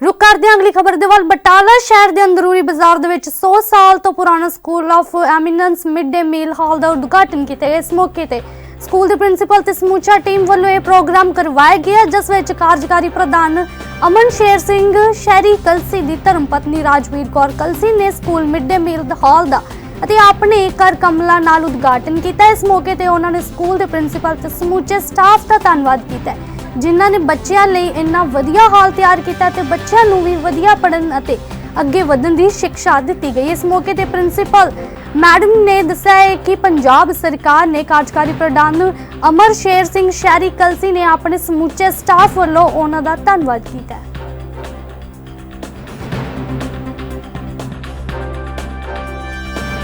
ਰੁਕ ਕਰਦੇ ਹਾਂ ਅਗਲੀ ਖਬਰ ਦੇ ਵੱਲ, ਬਟਾਲਾ ਸ਼ਹਿਰ ਦੇ ਅੰਦਰੂਨੀ ਬਾਜ਼ਾਰ ਦੇ ਵਿੱਚ 100 ਸਾਲ ਤੋਂ ਪੁਰਾਣਾ school of eminence midday meal hall ਦਾ ਉਦਘਾਟਨ ਕੀਤਾ ਗਿਆ। ਇਸ ਮੌਕੇ ਤੇ ਸਕੂਲ ਦੇ ਪ੍ਰਿੰਸੀਪਲ ਤੇ ਸਮੂਚਾ ਟੀਮ ਵੱਲੋਂ ਇਹ ਪ੍ਰੋਗਰਾਮ ਕਰਵਾਇਆ ਗਿਆ, ਜਿਸ ਵਿੱਚ ਕਾਰਜਕਾਰੀ ਪ੍ਰਧਾਨ ਅਮਨ ਸ਼ੇਰ ਸਿੰਘ, ਸ਼ਹਿਰੀ ਕਲਸੀ ਦੀ ਧਰਮ ਪਤਨੀ ਰਾਜਵੀਰ ਕੌਰ ਕਲਸੀ ਨੇ school mid day meal hall ਦਾ ਅਤੇ ਆਪਣੇ ਕਰ ਕਮਲਾ ਨਾਲ ਉਦਘਾਟਨ ਕੀਤਾ। ਇਸ ਮੌਕੇ ਤੇ ਉਹਨਾਂ ਨੇ ਸਕੂਲ ਦੇ ਪ੍ਰਿੰਸੀਪਲ ਤੇ ਸਮੂਚੇ ਸਟਾਫ ਦਾ ਧੰਨਵਾਦ ਕੀਤਾ। ਜਿਨ੍ਹਾਂ ਨੇ ਬੱਚਿਆਂ ਲਈ ਇੰਨਾ ਵਧੀਆ ਹਾਲ ਤਿਆਰ ਕੀਤਾ ਤੇ ਬੱਚਿਆਂ ਨੂੰ ਵੀ ਵਧੀਆ ਪੜ੍ਹਨ ਅਤੇ ਅੱਗੇ ਵਧਣ ਦੀ ਸਿੱਖਿਆ ਦਿੱਤੀ ਗਈ। ਇਸ ਮੌਕੇ ਤੇ ਪ੍ਰਿੰਸੀਪਲ ਮੈਡਮ ਨੇ ਦੱਸਿਆ ਹੈ ਕਿ ਪੰਜਾਬ ਸਰਕਾਰ ਨੇ ਕਾਰਜਕਾਰੀ ਪ੍ਰਧਾਨ ਅਮਰ ਸ਼ੇਰ ਸਿੰਘ ਸ਼ਹਿਰੀ ਕਲਸੀ ਨੇ ਆਪਣੇ ਸਮੁੱਚੇ ਸਟਾਫ ਵੱਲੋਂ ਉਹਨਾਂ ਦਾ ਧੰਨਵਾਦ ਕੀਤਾ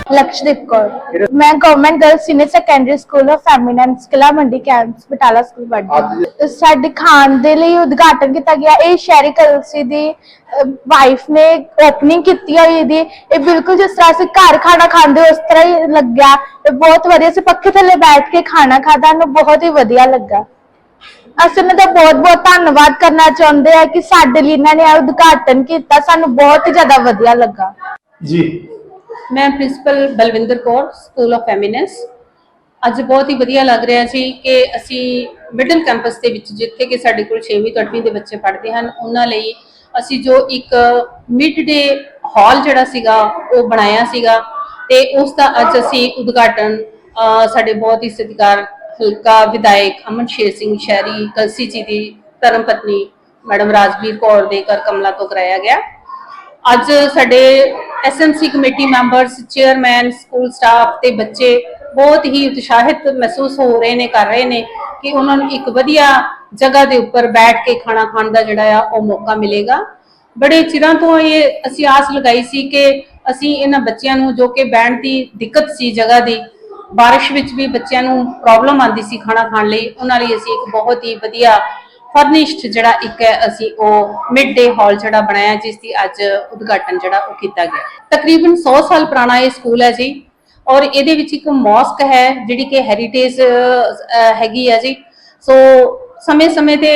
ਲਕਸ਼ਦੀਪ ਕੌਰ। ਮੈਂ government girls senior secondary school of eminence Kila Mandi campus Batala school ਪੜ੍ਹਦੀ ਸਾਡੇ ਖਾਨ ਦੇ ਲਈ ਉਦਘਾਟਨ ਕੀਤਾ ਗਿਆ। ਇਹ ਸ਼ਹਿਰੀ ਕਲਸੀ ਦੀ ਵਾਈਫ ਨੇ ਓਪਨਿੰਗ ਕੀਤੀ ਹੋਈ ਇਹਦੀ। ਇਹ ਬਿਲਕੁਲ ਜਿਸ ਤਰ੍ਹਾਂ ਅਸੀਂ ਘਰ ਖਾਣਾ ਖਾਂਦੇ ਉਸ ਤਰ੍ਹਾਂ ਹੀ ਲੱਗਿਆ। ਇਹ ਬਹੁਤ ਵਧੀਆ ਸੀ ਪੱਖੇ ਥੱਲੇ ਬੈਠ ਕੇ ਖਾਣਾ ਖਾਦਾ ਨੂੰ ਬਹੁਤ ਹੀ ਵਧੀਆ ਲੱਗਾ। ਅਸੀਂ ਉਹਨਾਂ ਦਾ ਬਹੁਤ ਬਹੁਤ ਧੰਨਵਾਦ ਕਰਨਾ ਚਾਹੁੰਦੇ ਆ ਕਿ ਸਾਡੇ ਲਈ ਇਹਨਾਂ ਨੇ ਇਹ ਉਦਘਾਟਨ ਕੀਤਾ। ਸਾਨੂੰ ਬਹੁਤ ਹੀ ਜ਼ਿਆਦਾ ਵਧੀਆ ਲੱਗਾ। ਜੀ। ਮੈਂ principal Balwinder Kaur school of eminence ਅੱਜ ਬਹੁਤ ਹੀ ਵਧੀਆ ਲੱਗ ਰਿਹਾ ਸੀ ਕਿ ਅਸੀਂ ਮਿਡਲ ਕੈਂਪਸ ਦੇ ਵਿੱਚ, ਜਿੱਥੇ ਕਿ ਸਾਡੇ ਕੋਲ 6ਵੀਂ ਤੋਂ 8ਵੀਂ ਦੇ ਬੱਚੇ ਪੜ੍ਹਦੇ ਹਨ, ਉਹਨਾਂ ਲਈ ਅਸੀਂ ਜੋ ਇੱਕ ਮਿਡ ਡੇ ਹਾਲ ਜਿਹੜਾ ਸੀਗਾ, ਉਹ ਬਣਾਇਆ ਸੀਗਾ ਤੇ ਉਸ ਦਾ ਅੱਜ ਅਸੀਂ ਉਦਘਾਟਨ ਸਾਡੇ ਬਹੁਤ ਹੀ ਸਤਿਕਾਰ ਹਲਕਾ ਵਿਧਾਇਕ ਅਮਨ ਸ਼ੇਰ ਸਿੰਘ ਸ਼ਹਿਰੀ, ਕਲਸੀ ਜੀ ਦੀ ਧਰਮ ਪਤਨੀ ਮੈਡਮ ਰਾਜਵੀਰ ਕੌਰ ਦੇ ਘਰ ਕਮਲਾ ਤੋਂ ਕਰਾਇਆ ਗਿਆ। ਅੱਜ ਸਾਡੇ SMC committee members, chairman, school staff ਤੇ ਬੱਚੇ ਬਹੁਤ ਹੀ ਉਤਸ਼ਾਹਿਤ ਮਹਿਸੂਸ ਹੋ ਰਹੇ ਨੇ, ਕਰ ਰਹੇ ਨੇ ਕਿ ਉਹਨਾਂ ਨੂੰ ਇੱਕ ਵਧੀਆ ਜਗ੍ਹਾ ਦੇ ਉੱਪਰ ਬੈਠ ਕੇ ਖਾਣਾ ਖਾਣ ਦਾ ਜਿਹੜਾ ਆ, ਉਹ ਮੌਕਾ ਮਿਲੇਗਾ। ਬੜੇ ਚਿਰਾਂ ਤੋਂ ਇਹ ਅਸੀਂ ਆਸ ਲਗਾਈ ਸੀ ਕਿ ਅਸੀਂ ਇਹਨਾਂ ਬੱਚਿਆਂ ਨੂੰ, ਜੋ ਕਿ ਬੈਠਣ ਦੀ ਦਿੱਕਤ ਸੀ ਜਗ੍ਹਾ ਦੀ, ਬਾਰਿਸ਼ ਵਿੱਚ ਵੀ ਬੱਚਿਆਂ ਨੂੰ ਪ੍ਰੋਬਲਮ ਆਉਂਦੀ ਸੀ ਖਾਣਾ ਖਾਣ ਲਈ, ਉਹਨਾਂ ਲਈ ਅਸੀਂ ਇੱਕ ਬਹੁਤ ਹੀ ਵਧੀਆ ਫਰਨਿਸ਼ਡ ਜਿਹੜਾ ਇੱਕ ਹੈ, ਅਸੀਂ ਉਹ ਮਿਡ ਡੇ ਹਾਲ ਜਿਹੜਾ ਬਣਾਇਆ, ਜਿਸ ਦੀ ਅੱਜ ਉਦਘਾਟਨ ਜਿਹੜਾ ਉਹ ਕੀਤਾ ਗਿਆ। ਤਕਰੀਬਨ 100 ਸਾਲ ਪੁਰਾਣਾ ਇਹ ਸਕੂਲ ਹੈ ਜੀ, ਔਰ ਇਹਦੇ ਵਿੱਚ ਇੱਕ ਮੌਸਕ ਹੈ, ਜਿਹੜੀ ਕਿ ਹੈਰੀਟੇਜ ਹੈਗੀ ਹੈ ਜੀ। ਸੋ ਸਮੇਂ-ਸਮੇਂ ਤੇ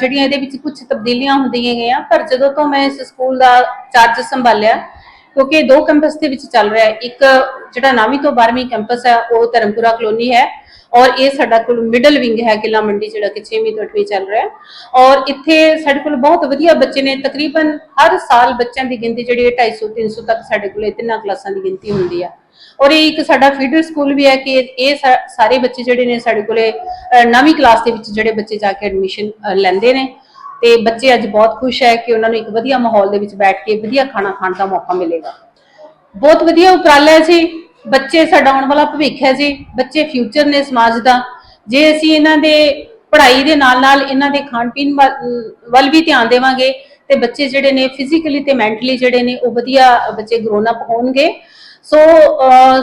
ਜਿਹੜੀਆਂ ਇਹਦੇ ਵਿੱਚ ਕੁਝ ਤਬਦੀਲੀਆਂ ਹੁੰਦੀਆਂ ਗਈਆਂ, ਪਰ ਜਦੋਂ ਤੋਂ ਮੈਂ ਇਸ ਸਕੂਲ ਦਾ ਚਾਰਜ ਸੰਭਾਲਿਆ, ਕਿਉਂਕਿ ਦੋ ਕੈਂਪਸ ਦੇ ਵਿੱਚ ਚੱਲ ਰਿਹਾ ਹੈ। ਇੱਕ ਜਿਹੜਾ 9ਵੀਂ ਤੋਂ 12ਵੀਂ ਕੈਂਪਸ ਹੈ, ਉਹ ਧਰਮਪੁਰਾ ਕਲੋਨੀ ਹੈ ਔਰ ਇਹ ਸਾਡਾ ਕੋਲ ਮਿਡਲ ਵਿੰਗ ਹੈ ਕਿਲਾ ਮੰਡੀ ਜਿਹੜਾ ਕਿ 6ਵੀਂ ਤੋਂ 8ਵੀਂ ਚੱਲ ਰਿਹਾ ਹੈ। ਔਰ ਇੱਥੇ ਸਾਡੇ ਕੋਲ ਬਹੁਤ ਵਧੀਆ ਬੱਚੇ ਨੇ, ਤਕਰੀਬਨ ਹਰ ਸਾਲ ਬੱਚਿਆਂ ਦੀ ਗਿਣਤੀ ਜਿਹੜੀ ਹੈ 250 300 ਤੱਕ ਸਾਡੇ ਕੋਲ ਤਿੰਨਾਂ ਕਲਾਸਾਂ ਦੀ ਗਿਣਤੀ ਹੁੰਦੀ ਆ। ਔਰ ਇਹ ਇੱਕ ਸਾਡਾ ਫੀਡਰ ਸਕੂਲ ਵੀ ਹੈ ਕਿ ਇਹ ਸਾਰੇ ਬੱਚੇ ਜਿਹੜੇ ਨੇ ਸਾਡੇ ਕੋਲੇ ਨਵੀਂ ਕਲਾਸ ਦੇ ਵਿੱਚ ਜਿਹੜੇ ਬੱਚੇ ਜਾ ਕੇ ਐਡਮਿਸ਼ਨ ਲੈਂਦੇ ਨੇ। ਤੇ ਬੱਚੇ ਅੱਜ ਬਹੁਤ ਖੁਸ਼ ਹੈ ਕਿ ਉਹਨਾਂ ਨੂੰ ਇੱਕ ਵਧੀਆ ਮਾਹੌਲ ਦੇ ਵਿੱਚ ਬੈਠ ਕੇ ਵਧੀਆ ਖਾਣਾ ਖਾਣ ਦਾ ਮੌਕਾ ਮਿਲੇਗਾ। ਬਹੁਤ ਵਧੀਆ ਉਪਰਾਲਾ ਹੈ ਜੀ। ਬੱਚੇ ਸਾਡਾ ਆਉਣ ਵਾਲਾ ਭਵਿੱਖ ਹੈ ਜੀ, ਬੱਚੇ ਫਿਊਚਰ ਨੇ ਸਮਾਜ ਦਾ। ਜੇ ਅਸੀਂ ਇਹਨਾਂ ਦੇ ਪੜ੍ਹਾਈ ਦੇ ਨਾਲ ਨਾਲ ਇਹਨਾਂ ਦੇ ਖਾਣ ਪੀਣ ਵੱਲ ਵੱਲ ਵੀ ਧਿਆਨ ਦੇਵਾਂਗੇ, ਤੇ ਬੱਚੇ ਜਿਹੜੇ ਨੇ ਫਿਜ਼ੀਕਲੀ ਤੇ ਮੈਂਟਲੀ ਜਿਹੜੇ ਨੇ, ਉਹ ਵਧੀਆ ਬੱਚੇ ਗਰੋਨ ਅਪ ਹੋਣਗੇ। ਸੋ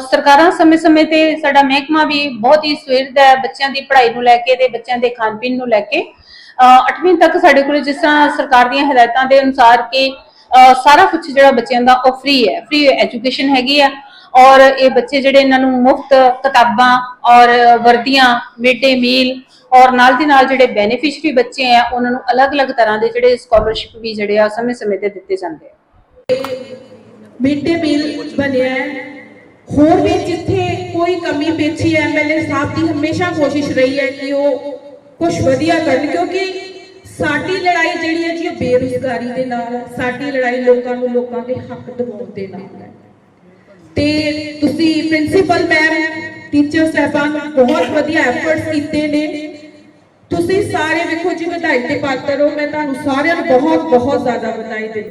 ਸਰਕਾਰਾਂ ਸਮੇਂ-ਸਮੇਂ ਤੇ ਸਾਡਾ ਮਹਿਕਮਾ ਵੀ ਬਹੁਤ ਹੀ ਸਵੇਰਦਾ ਹੈ ਬੱਚਿਆਂ ਦੀ ਪੜ੍ਹਾਈ ਨੂੰ ਲੈ ਕੇ ਤੇ ਬੱਚਿਆਂ ਦੇ ਖਾਣ ਪੀਣ ਨੂੰ ਲੈ ਕੇ। 8ਵੀਂ ਤੱਕ ਸਾਡੇ ਕੋਲ ਜਿਸ ਤਰ੍ਹਾਂ ਸਰਕਾਰ ਦੀਆਂ ਹਦਾਇਤਾਂ ਦੇ ਅਨੁਸਾਰ ਕਿ ਸਾਰਾ ਕੁਝ ਜਿਹੜਾ ਬੱਚਿਆਂ ਦਾ ਉਹ ਫ੍ਰੀ ਹੈ ਫ੍ਰੀ ਐਜੂਕੇਸ਼ਨ ਹੈਗੀ ਆ। ਔਰ ਇਹ ਬੱਚੇ ਜਿਹੜੇ ਇਹਨਾਂ ਨੂੰ ਮੁਫਤ ਕਿਤਾਬਾਂ ਔਰ ਵਰਦੀਆਂ ਮਿਡ ਮੀਲ ਔਰ ਨਾਲ ਦੀ ਨਾਲ ਜਿਹੜੇ ਬੈਨੀਫੀਸ਼ਰੀ ਬੱਚੇ ਆ, ਉਹਨਾਂ ਨੂੰ ਅਲੱਗ-ਅਲੱਗ ਤਰ੍ਹਾਂ ਦੇ ਜਿਹੜੇ ਸਕਾਲਰਸ਼ਿਪ ਵੀ ਜਿਹੜੇ ਆ, ਸਮੇਂ-ਸਮੇਂ ਤੇ ਦਿੱਤੇ ਜਾਂਦੇ ਆ। ਮਿਡ ਮੀਲ ਬਣਿਆ ਹੈ। ਹੋਰ ਵੀ ਜਿੱਥੇ ਕੋਈ ਕਮੀ ਪੇਚੀ ਹੈ ਐਮਐਲਏ ਸਾਹਿਬ ਦੀ ਹਮੇਸ਼ਾ ਕੋਸ਼ਿਸ਼ ਰਹੀ ਹੈ ਕਿ ਉਹ ਕੁਝ ਵਧੀਆ ਕਰਨ, ਕਿਉਂਕਿ ਸਾਡੀ ਲੜਾਈ ਜਿਹੜੀ ਹੈ ਜੀ ਉਹ ਬੇਰੁਜ਼ਗਾਰੀ ਦੇ ਨਾਲ, ਸਾਡੀ ਲੜਾਈ ਲੋਕਾਂ ਨੂੰ ਲੋਕਾਂ ਦੇ ਹੱਕ ਦਿਵਾਉਣ ਦੇ ਨਾਲ ਹੈ। ਤੇ ਤੁਸੀਂ ਪ੍ਰਿੰਸੀਪਲ ਮੈਮ ਟੀਚਰ ਸਾਹਿਬਾਨ, ਬਹੁਤ ਵਧੀਆ ਐਫਰਟਸ ਕੀਤੇ ਨੇ। ਤੁਸੀਂ ਸਾਰੇ ਵੇਖੋ ਜੀ, ਵਧਾਈ ਦੇ ਪਾਤਰ ਹੋ। ਮੈਂ ਤੁਹਾਨੂੰ ਸਾਰਿਆਂ ਨੂੰ ਬਹੁਤ ਬਹੁਤ ਜ਼ਿਆਦਾ ਵਧਾਈ ਦਿੰਦੀ